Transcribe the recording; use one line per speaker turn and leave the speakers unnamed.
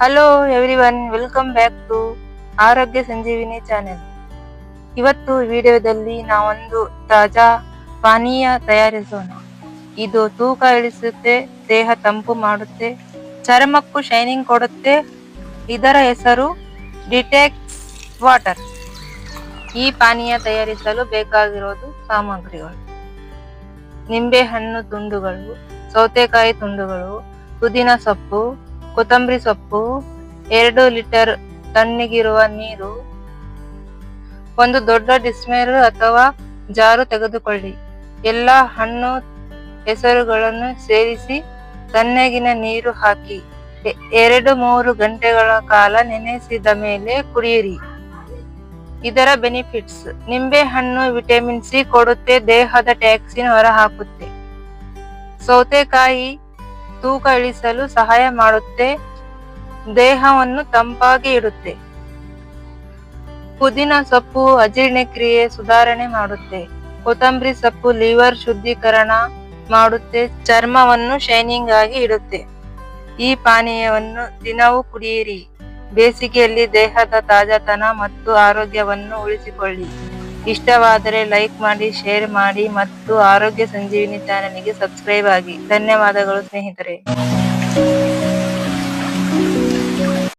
Hello everyone welcome back to Arogya Sanjeevini channel ಇವತ್ತು ವಿಡಿಯೋದಲ್ಲಿ ನಾವೊಂದು ತಾಜಾ ಪಾನೀಯ ತಯಾರಿಸೋಣ. ಇದು ತೂಕ ಇಳಿಸುತ್ತೆ, ದೇಹ ತಂಪು ಮಾಡುತ್ತೆ, ಚರ್ಮಕ್ಕೂ ಶೈನಿಂಗ್ ಕೊಡುತ್ತೆ. ಇದರ ಹೆಸರು ಡಿಟೆಕ್ಸ್ ವಾಟರ್ ಈ ಪಾನೀಯ ತಯಾರಿಸಲು ಬೇಕಾಗಿರೋದು ಸಾಮಗ್ರಿಗಳು. ನಿಂಬೆ ಹಣ್ಣು ತುಂಡುಗಳು, ಸೌತೆಕಾಯಿ ತುಂಡುಗಳು, ಪುದೀನ ಸೊಪ್ಪು ಕೊತ್ತಂಬರಿ ಸೊಪ್ಪು, ಎರಡು ಲೀಟರ್ ತಣ್ಣಗಿರುವ ನೀರು, ಒಂದು ದೊಡ್ಡ ಡಿಸ್ಮೇರ್ ಅಥವಾ ಜಾರು ತೆಗೆದುಕೊಳ್ಳಿ. ಎಲ್ಲ ಹಣ್ಣು ಹೆಸರುಗಳನ್ನು ಸೇರಿಸಿ ತಣ್ಣಗಿನ ನೀರು ಹಾಕಿ ಎರಡು ಮೂರು ಗಂಟೆಗಳ ಕಾಲ ನೆನೆಸಿದ ಮೇಲೆ ಕುಡಿಯಿರಿ. ಇದರ ಬೆನಿಫಿಟ್ಸ್ ನಿಂಬೆ ಹಣ್ಣು ವಿಟಮಿನ್ ಸಿ ಕೊಡುತ್ತೆ, ದೇಹದ ಟ್ಯಾಕ್ಸಿನ್ ಹೊರಹಾಕುತ್ತೆ. ಸೌತೆಕಾಯಿ ತೂಕ ಇಳಿಸಲು ಸಹಾಯ ಮಾಡುತ್ತೆ. ದೇಹವನ್ನು ತಂಪಾಗಿ ಇಡುತ್ತೆ. ಪುದೀನ ಸೊಪ್ಪು ಅಜೀರ್ಣಕ್ರಿಯೆ ಸುಧಾರಣೆ ಮಾಡುತ್ತೆ. ಕೊತ್ತಂಬರಿ ಸೊಪ್ಪು, ಲಿವರ್ ಶುದ್ಧೀಕರಣ ಮಾಡುತ್ತೆ. ಚರ್ಮವನ್ನು ಶೈನಿಂಗ್ ಆಗಿ ಇಡುತ್ತೆ. ಈ ಪಾನೀಯವನ್ನು ದಿನವೂ ಕುಡಿಯಿರಿ. ಬೇಸಿಗೆಯಲ್ಲಿ ದೇಹದ ತಾಜಾತನ ಮತ್ತು ಆರೋಗ್ಯವನ್ನು ಉಳಿಸಿಕೊಳ್ಳಿ. ಇಷ್ಟವಾದರೆ ಲೈಕ್ ಮಾಡಿ ಶೇರ್ ಮಾಡಿ ಮತ್ತು ಆರೋಗ್ಯ ಸಂಜೀವಿನಿ ಚಾನಲ್ಗೆ ಸಬ್ಸ್ಕ್ರೈಬ್ ಆಗಿ. ಧನ್ಯವಾದಗಳು ಸ್ನೇಹಿತರೆ.